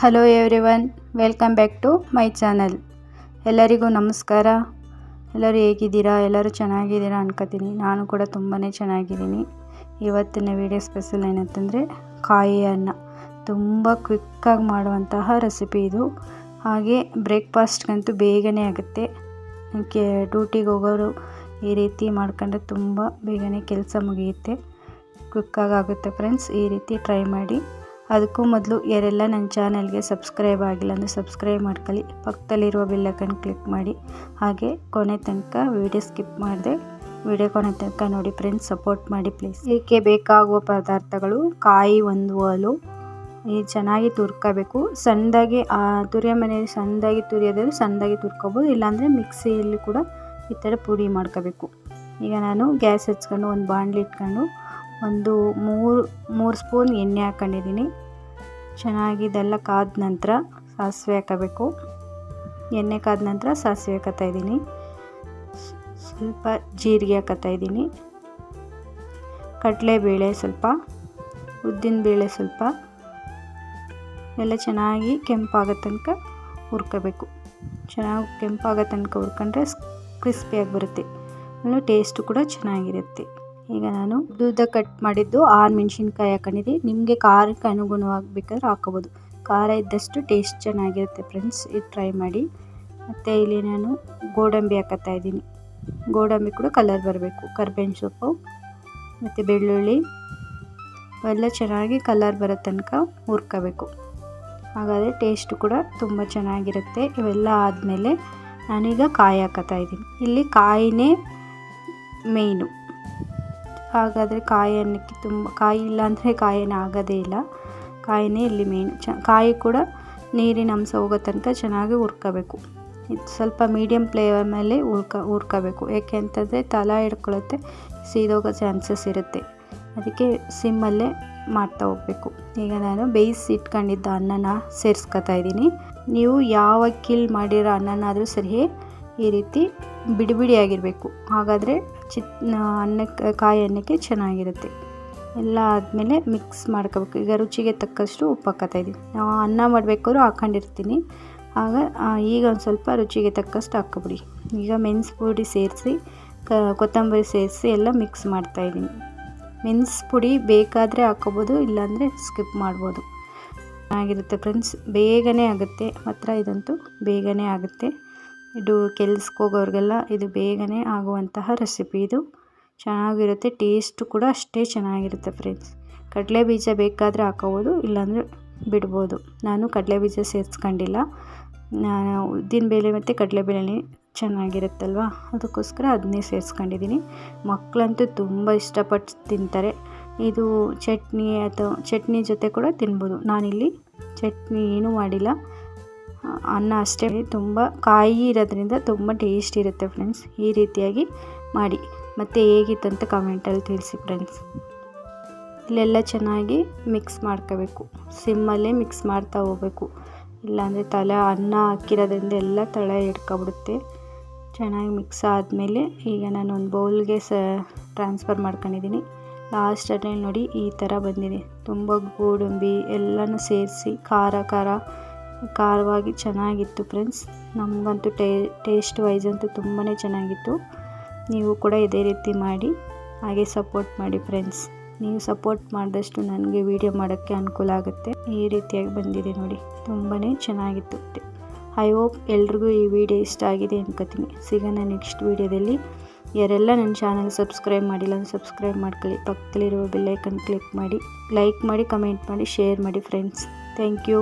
Hello everyone welcome back to my channel ಎಲ್ಲರಿಗೂ ನಮಸ್ಕಾರ. ಎಲ್ಲರೂ ಹೇಗಿದ್ದೀರಾ? ಎಲ್ಲರೂ ಚೆನ್ನಾಗಿದ್ದೀರಾ ಅನ್ಕೋತೀನಿ. ನಾನು ಕೂಡ ತುಂಬಾ ಚೆನ್ನಾಗಿದ್ದೀನಿ. ಇವತ್ತಿನ ವಿಡಿಯೋ ಸ್ಪೆಷಲ್ ಏನಂತಂದರೆ ಕಾಯಿ ಅನ್ನ. ತುಂಬ ಕ್ವಿಕ್ಕಾಗಿ ಮಾಡುವಂತಹ ರೆಸಿಪಿ ಇದು. ಹಾಗೆ ಬ್ರೇಕ್ಫಾಸ್ಟ್ಗಂತೂ ಬೇಗನೆ ಆಗುತ್ತೆ. ಕೆ ಡ್ಯೂಟಿಗೆ ಹೋಗೋರು ಈ ರೀತಿ ಮಾಡ್ಕೊಂಡ್ರೆ ತುಂಬ ಬೇಗನೆ ಕೆಲಸ ಮುಗಿಯುತ್ತೆ. ಕ್ವಿಕ್ಕಾಗಿ ಆಗುತ್ತೆ ಫ್ರೆಂಡ್ಸ್ ಈ ರೀತಿ ಟ್ರೈ ಮಾಡಿ. ಅದಕ್ಕೂ ಮೊದಲು ಯಾರೆಲ್ಲ ನನ್ನ ಚಾನಲ್ಗೆ ಸಬ್ಸ್ಕ್ರೈಬ್ ಆಗಿಲ್ಲ ಅಂದರೆ ಸಬ್ಸ್ಕ್ರೈಬ್ ಮಾಡ್ಕೊಳ್ಳಿ. ಪಕ್ಕದಲ್ಲಿರುವ ಬೆಲ್ಲೈಕನ್ ಕ್ಲಿಕ್ ಮಾಡಿ. ಹಾಗೆ ಕೊನೆ ತನಕ ವಿಡಿಯೋ ಸ್ಕಿಪ್ ಮಾಡಿದೆ ವಿಡಿಯೋ ಕೊನೆ ತನಕ ನೋಡಿ ಫ್ರೆಂಡ್ಸ್ ಸಪೋರ್ಟ್ ಮಾಡಿ ಪ್ಲೀಸ್ ಇದಕ್ಕೆ ಬೇಕಾಗುವ ಪದಾರ್ಥಗಳು, ಕಾಯಿ ಒಂದು ಹಾಲು, ಈ ಚೆನ್ನಾಗಿ ತುರ್ಕೋಬೇಕು. ಸಣ್ಣದಾಗಿ ತುರಿಯೋ ಮನೆಯಲ್ಲಿ ಸಣ್ಣದಾಗಿ ತುರಿಯೋದ್ರೆ ಸಣ್ಣದಾಗಿ ತುರ್ಕೋಬೋದು. ಇಲ್ಲಾಂದರೆ ಮಿಕ್ಸಿಯಲ್ಲಿ ಕೂಡ ಈ ಥರ ಪುಡಿ ಮಾಡ್ಕೋಬೇಕು. ಈಗ ನಾನು ಗ್ಯಾಸ್ ಹಚ್ಕೊಂಡು ಒಂದು ಬಾಣಲಿ ಇಟ್ಕೊಂಡು ಒಂದು ಮೂರು ಮೂರು ಸ್ಪೂನ್ ಎಣ್ಣೆ ಹಾಕ್ಕೊಂಡಿದ್ದೀನಿ ಚೆನ್ನಾಗಿ ಇದೆಲ್ಲ ಕಾದ ನಂತರ ಸಾಸಿವೆ ಹಾಕಬೇಕು. ಎಣ್ಣೆ ಕಾದ ನಂತರ ಸಾಸಿವೆ ಹಾಕತ್ತಾ ಇದ್ದೀನಿ. ಸ್ವಲ್ಪ ಜೀರಿಗೆ ಹಾಕತ್ತಾ ಇದ್ದೀನಿ. ಕಡಲೆಬೇಳೆ ಸ್ವಲ್ಪ, ಉದ್ದಿನಬೇಳೆ ಸ್ವಲ್ಪ. ಎಲ್ಲ ಚೆನ್ನಾಗಿ ಕೆಂಪಾಗೋ ತನಕ ಹುರ್ಕೋಬೇಕು. ಚೆನ್ನಾಗಿ ಕೆಂಪಾಗೋ ತನಕ ಹುರ್ಕೊಂಡ್ರೆ ಕ್ರಿಸ್ಪಿಯಾಗಿ ಬರುತ್ತೆ. ಆಮೇಲೆ ಟೇಸ್ಟು ಕೂಡ ಚೆನ್ನಾಗಿರುತ್ತೆ. ಈಗ ನಾನು. ಉದ್ದ ಕಟ್ ಮಾಡಿದ್ದು ಆರು ಮೆಣಸಿನ್ಕಾಯಿ ಹಾಕೊಂಡಿದ್ದೆ ನಿಮಗೆ ಖಾರಕ್ಕೆ ಅನುಗುಣವಾಗಿ ಬೇಕಾದ್ರೆ ಹಾಕೋಬೋದು ಖಾರ ಇದ್ದಷ್ಟು ಟೇಸ್ಟ್ ಚೆನ್ನಾಗಿರುತ್ತೆ ಫ್ರೆಂಡ್ಸ್ ಇದು ಟ್ರೈ ಮಾಡಿ. ಮತ್ತು ಇಲ್ಲಿ ನಾನು ಗೋಡಂಬಿ ಹಾಕತ್ತಾ ಇದ್ದೀನಿ. ಗೋಡಂಬಿ ಕೂಡ ಕಲರ್ ಬರಬೇಕು. ಕರ್ಬೇವಿನ ಸೊಪ್ಪು, ಮತ್ತು ಬೆಳ್ಳುಳ್ಳಿ, ಎಲ್ಲ ಚೆನ್ನಾಗಿ ಕಲರ್ ಬರೋ ತನಕ ಹುರ್ಕೋಬೇಕು. ಹಾಗಾದರೆ ಟೇಸ್ಟ್ ಕೂಡ ತುಂಬ ಚೆನ್ನಾಗಿರುತ್ತೆ. ಇವೆಲ್ಲ ಆದಮೇಲೆ ನಾನೀಗ ಕಾಯಿ ಹಾಕತ್ತಾ ಇದ್ದೀನಿ. ಇಲ್ಲಿ ಕಾಯಿನೇ ಮೇಯ್ನು ಹಾಗಾದರೆ ಕಾಯಿ ಅನ್ನಕ್ಕೆ ತುಂಬ, ಕಾಯಿ ಇಲ್ಲ ಅಂದರೆ ಕಾಯಿನ ಆಗೋದೇ ಇಲ್ಲ. ಕಾಯಿನೇ ಇಲ್ಲಿ ಮೇನ್ ಚ, ಕಾಯಿ ಕೂಡ ನೀರಿನ ಅಂಶ ಹೋಗೋ ತನಕ ಚೆನ್ನಾಗಿ ಹುರ್ಕೋಬೇಕು. ಇದು ಸ್ವಲ್ಪ ಮೀಡಿಯಮ್ ಫ್ಲೇವರ್ ಮೇಲೆ ಹುರ್ಕ, ಹುರ್ಕೋಬೇಕು. ಯಾಕೆ ಅಂತಂದರೆ ತಲ ಹಿಡ್ಕೊಳ್ಳುತ್ತೆ ಸೀದೋಗೋ ಚಾನ್ಸಸ್ ಇರುತ್ತೆ. ಅದಕ್ಕೆ ಸಿಮ್ಮಲ್ಲೇ ಮಾಡ್ತಾ ಹೋಗಬೇಕು. ಈಗ ನಾನು ಬೇಯಿಸಿ ಇಟ್ಕೊಂಡಿದ್ದ ಅನ್ನನ ಸೇರಿಸ್ಕೊತಾ ಇದ್ದೀನಿ. ನೀವು ಯಾವ ಕಿಲ್ ಮಾಡಿರೋ ಅನ್ನನಾದರೂ ಸರಿ ಈ ರೀತಿ ಬಿಡಿ ಬಿಡಿಯಾಗಿರಬೇಕು ಹಾಗಾದರೆ ಚಿತ್ ಅನ್ನಕ್ಕೆ ಕಾಯಿ ಅನ್ನಕ್ಕೆ ಚೆನ್ನಾಗಿರುತ್ತೆ. ಎಲ್ಲ ಆದಮೇಲೆ ಮಿಕ್ಸ್ ಮಾಡ್ಕೋಬೇಕು. ಈಗ ರುಚಿಗೆ ತಕ್ಕಷ್ಟು ಉಪ್ಪು ಹಾಕತ್ತಾ ಇದ್ದೀನಿ ಅನ್ನ ಮಾಡಬೇಕಾದ್ರೂ ಹಾಕೊಂಡಿರ್ತೀನಿ ಆಗ ಈಗ ಒಂದು ಸ್ವಲ್ಪ ರುಚಿಗೆ ತಕ್ಕಷ್ಟು ಹಾಕ್ಕೊಬಿಡಿ ಈಗ ಮೆಣಸು ಪುಡಿ ಸೇರಿಸಿ ಕೊತ್ತಂಬರಿ ಸೇರಿಸಿ ಎಲ್ಲ ಮಿಕ್ಸ್ ಮಾಡ್ತಾಯಿದ್ದೀನಿ ಮೆಣಸು ಪುಡಿ ಬೇಕಾದರೆ ಹಾಕ್ಕೋಬೋದು, ಇಲ್ಲಾಂದರೆ ಸ್ಕಿಪ್ ಮಾಡ್ಬೋದು. ಚೆನ್ನಾಗಿರುತ್ತೆ ಫ್ರೆಂಡ್ಸ್. ಬೇಗನೆ ಆಗುತ್ತೆ. ಮಾತ್ರ ಇದಂತೂ ಬೇಗನೆ ಆಗುತ್ತೆ. ಇದು ಕೆಲ್ಸಕ್ಕೆ ಹೋಗೋರಿಗೆಲ್ಲ ಇದು ಬೇಗನೆ ಆಗುವಂತಹ ರೆಸಿಪಿ ಇದು. ಚೆನ್ನಾಗಿರುತ್ತೆ ಟೇಸ್ಟು ಕೂಡ ಅಷ್ಟೇ ಚೆನ್ನಾಗಿರುತ್ತೆ ಫ್ರೆಂಡ್ಸ್ ಕಡಲೆ ಬೀಜ ಬೇಕಾದರೆ ಹಾಕೋಬೋದು, ಇಲ್ಲಾಂದರೆ ಬಿಡ್ಬೋದು. ನಾನು ಕಡಲೆ ಬೀಜ ಸೇರಿಸ್ಕೊಂಡಿಲ್ಲ. ನಾನು ಉದ್ದಿನಬೇಳೆ ಮತ್ತು ಕಡಲೆಬೇಳೆ ಚೆನ್ನಾಗಿರುತ್ತಲ್ವ? ಅದಕ್ಕೋಸ್ಕರ ಅದನ್ನೇ ಸೇರಿಸ್ಕೊಂಡಿದ್ದೀನಿ. ಮಕ್ಕಳಂತೂ ತುಂಬ ಇಷ್ಟಪಟ್ಟು ತಿಂತಾರೆ. ಇದು ಚಟ್ನಿ ಅಥವಾ ಚಟ್ನಿ ಜೊತೆ ಕೂಡ ತಿನ್ಬೋದು. ನಾನಿಲ್ಲಿ ಚಟ್ನಿ ಏನೂ ಮಾಡಿಲ್ಲ. ಅನ್ನ ಅಷ್ಟೇ. ತುಂಬ ಕಾಯಿ ಇರೋದ್ರಿಂದ ತುಂಬ ಟೇಸ್ಟ್ ಇರುತ್ತೆ ಫ್ರೆಂಡ್ಸ್ ಈ ರೀತಿಯಾಗಿ ಮಾಡಿ. ಮತ್ತು ಹೇಗಿತ್ತಂತ ಕಮೆಂಟಲ್ಲಿ ತಿಳಿಸಿ ಫ್ರೆಂಡ್ಸ್ ಇಲ್ಲೆಲ್ಲ ಚೆನ್ನಾಗಿ ಮಿಕ್ಸ್ ಮಾಡ್ಕೋಬೇಕು. ಸಿಮ್ಮಲ್ಲೇ ಮಿಕ್ಸ್ ಮಾಡ್ತಾ ಹೋಗ್ಬೇಕು. ಇಲ್ಲಾಂದರೆ ತಲೆ ಅನ್ನ ಹಾಕಿರೋದ್ರಿಂದ ಎಲ್ಲ ತಳ ಹಿಡ್ಕೊಬಿಡುತ್ತೆ ಚೆನ್ನಾಗಿ ಮಿಕ್ಸ್ ಆದಮೇಲೆ ಈಗ ನಾನು ಒಂದು ಬೌಲ್ಗೆ ಸ ಟ್ರಾನ್ಸ್ಫರ್ ಮಾಡ್ಕೊಂಡಿದ್ದೀನಿ ಲಾಸ್ಟಲ್ಲಿ ನೋಡಿ ಈ ಥರ ಬಂದಿದೆ. ತುಂಬ ಗೋಡಂಬಿ ಎಲ್ಲನೂ ಸೇರಿಸಿ ಖಾರ ಖಾರ ಖಾರವಾಗಿ ಚೆನ್ನಾಗಿತ್ತು ಫ್ರೆಂಡ್ಸ್. ನಮಗಂತೂ ಟೇ ಟೇಸ್ಟ್ ವೈಸ್ ಅಂತೂ ತುಂಬಾ ಚೆನ್ನಾಗಿತ್ತು. ನೀವು ಕೂಡ ಇದೇ ರೀತಿ ಮಾಡಿ, ಹಾಗೆ ಸಪೋರ್ಟ್ ಮಾಡಿ ಫ್ರೆಂಡ್ಸ್. ನೀವು ಸಪೋರ್ಟ್ ಮಾಡಿದಷ್ಟು ನನಗೆ ವಿಡಿಯೋ ಮಾಡೋಕ್ಕೆ ಅನುಕೂಲ ಆಗುತ್ತೆ. ಈ ರೀತಿಯಾಗಿ ಬಂದಿದೆ ನೋಡಿ ತುಂಬಾ ಚೆನ್ನಾಗಿತ್ತು. ಐ ಹೋಪ್ ಎಲ್ರಿಗೂ ಈ ವಿಡಿಯೋ ಇಷ್ಟ ಆಗಿದೆ ಅನ್ಕೋತೀನಿ. ಸಿಗೋಣ ನೆಕ್ಸ್ಟ್ ವೀಡಿಯೋದಲ್ಲಿ ಯಾರೆಲ್ಲ ನನ್ನ ಚಾನಲ್ ಸಬ್ಸ್ಕ್ರೈಬ್ ಮಾಡಿಲ್ಲ ಅಂದರೆ ಸಬ್ಸ್ಕ್ರೈಬ್ ಮಾಡ್ಕೊಳ್ಳಿ. ಪಕ್ಕದಲ್ಲಿರುವ ಬೆಲ್ಲೈಕನ್ ಕ್ಲಿಕ್ ಮಾಡಿ ಲೈಕ್ ಮಾಡಿ ಕಮೆಂಟ್ ಮಾಡಿ ಶೇರ್ ಮಾಡಿ ಫ್ರೆಂಡ್ಸ್ ಥ್ಯಾಂಕ್ ಯು